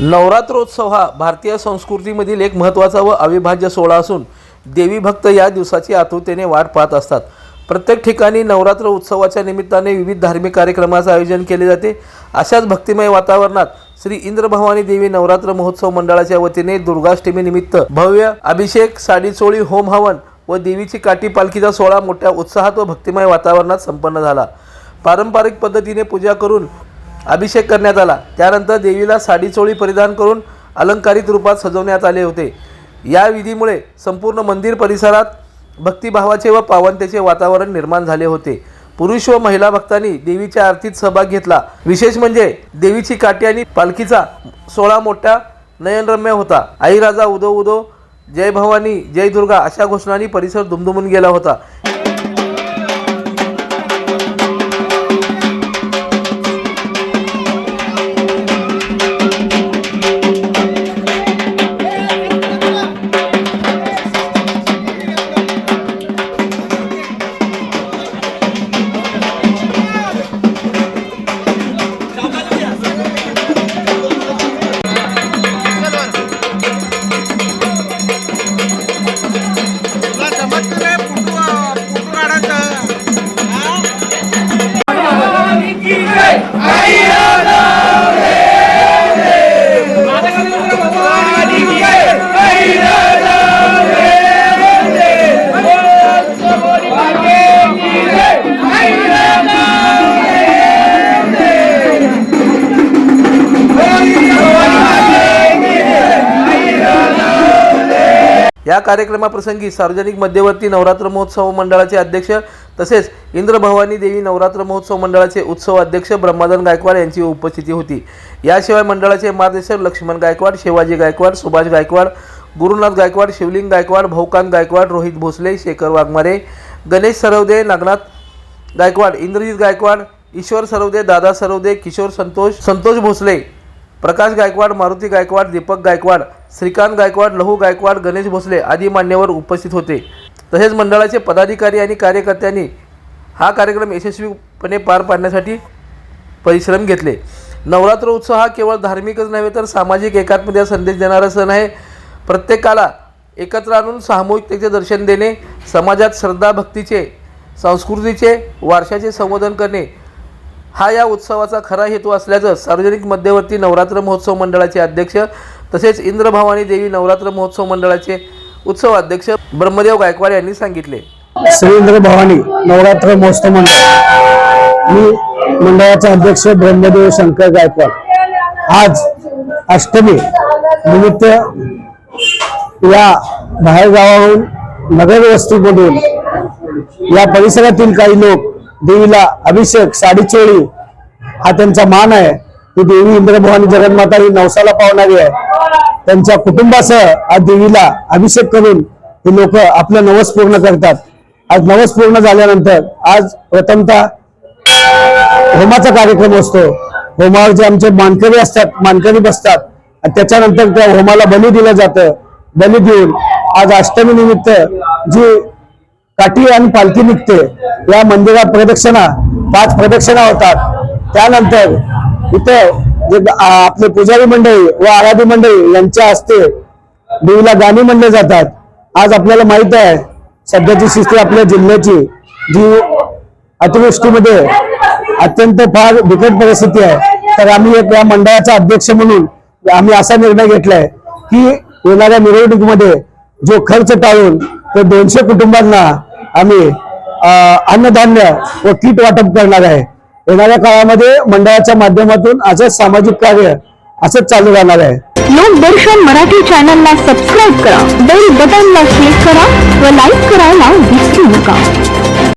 नवरात्रोत्सव हा भारतीय संस्कृतीमधील एक महत्त्वाचा व अविभाज्य सोहळा असून देवी भक्त या दिवसाची आतुरतेने वाट पाहत असतात. प्रत्येक ठिकाणी नवरात्र उत्सवाच्या निमित्ताने विविध धार्मिक कार्यक्रमाचं आयोजन केले जाते. अशाच भक्तिमय वातावरणात श्री इंद्रभवानी देवी नवरात्र महोत्सव मंडळाच्या वतीने दुर्गाष्टमीनिमित्त भव्य अभिषेक साडीचोळी होम हवन व देवीची काठी पालखीचा सोहळा मोठ्या उत्साहात व भक्तिमय वातावरणात संपन्न झाला. पारंपरिक पद्धतीने पूजा करून अभिषेक करण्यात आला. त्यानंतर देवीला साडीचोळी परिधान करून अलंकारित रूपात सजवण्यात आले होते. या विधीमुळे संपूर्ण मंदिर परिसरात भक्तिभावाचे व पावनतेचे वातावरण निर्माण झाले होते. पुरुष व महिला भक्तांनी देवीच्या आरतीत सहभाग घेतला. विशेष म्हणजे देवीची काठी आणि पालखीचा सोळा मोठा नयनरम्य होता. आई राजा उदो उदो जय भवानी जय दुर्गा अशा घोषणांनी परिसर दुमदुमून गेला होता. या कार्यक्रमाप्रसंगी सार्वजनिक मध्यवर्ती नवरात्र महोत्सव मंडळाचे अध्यक्ष तसेच इंद्रभवानी देवी नवरात्र महोत्सव मंडळाचे उत्सव अध्यक्ष ब्रह्मादन गायकवाड यांची उपस्थिती होती. याशिवाय मंडळाचे मार्गदर्शक लक्ष्मण गायकवाड शिवाजी गायकवाड सुभाष गायकवाड गुरुनाथ गायकवाड शिवलिंग गायकवाड भाऊकांत गायकवाड रोहित भोसले शेखर वाघमारे गणेश सरवदे नागनाथ गायकवाड इंद्रजित गायकवाड ईश्वर सरवदे दादा सरवदे किशोर संतोष संतोष भोसले प्रकाश गायकवाड मारुती गायकवाड दीपक गायकवाड श्रीकांत गायकवाड लहू गायकवाड गणेश भोसले आदी मान्यवर उपस्थित होते. तसेच मंडळाचे पदाधिकारी आणि कार्यकर्त्यांनी हा कार्यक्रम यशस्वीपणे पार पाडण्यासाठी परिश्रम घेतले. नवरात्र उत्सव हा केवळ धार्मिकच नव्हे तर सामाजिक एकात्मतेचा संदेश देणारा सण आहे. प्रत्येकाला एकत्र आणून सामूहिकतेचे दर्शन देणे समाजात श्रद्धा भक्तीचे संस्कृतीचे वारशाचे संवर्धन करणे हा या उत्सवाचा खरा हेतू असल्याचं सार्वजनिक मध्यवर्ती नवरात्र महोत्सव मंडळाचे अध्यक्ष तसेच इंद्रभवानी देवी नवरात्र महोत्सव मंडळाचे उत्सव अध्यक्ष ब्रह्मदेव गायकवाड यांनी सांगितले. श्री इंद्रभवानी नवरात्र महोत्सव मंडळ. मी मंडळाचा अध्यक्ष ब्रह्मदेव शंकर गायकवाड. आज अष्टमी निमित्त या बाहेरगावाहून नगरवस्तीमधून या परिसरातील काही लोक देवीला अभिषेक साडीचोळी हा त्यांचा मान आहे. ही देवी इंद्रभवानी जगन्माता ही नवसाला पावणारी आहे. त्यांच्या कुटुंबासह आज देवीला अभिषेक करून हे लोक आपलं नवस पूर्ण करतात. आज नवस पूर्ण झाल्यानंतर आज प्रथमतः होमाचा कार्यक्रम असतो. होमावर जे आमचे मानकरी असतात मानकरी बसतात. आणि त्याच्यानंतर त्या होमाला बली दिलं जातं. बली देऊन आज अष्टमी निमित्त जी काठी आणि पालखी निघते. या मंदिरात प्रदक्षिणा पाच प्रदक्षिणा होतात. त्यानंतर इथं जे आपले पुजारी मंडळी व आराधी मंडळी यांच्या हस्ते देवीला गाणी म्हणले जातात. आज आपल्याला माहीत आहे सध्याची स्थिती आपल्या जिल्ह्याची जी अतिवृष्टीमध्ये अत्यंत फार बिकट परिस्थिती आहे. तर आम्ही एक या मंडळाचा अध्यक्ष म्हणून आम्ही असा निर्णय घेतलाय की येणाऱ्या मिरवणुकीमध्ये जो खर्च टाळून तो दोनशे कुटुंबांना आम्ही अन्नधान्य व किट वाटप करणार आहे. येणाऱ्या काळामध्ये मंडळाच्या माध्यमातून असंच सामाजिक कार्य असंच चालू राहणार आहे. लोकदर्शन मराठी चॅनलला सबस्क्राईब करा बेल बटनला क्लिक करा व लाईक करायला विसरू नका.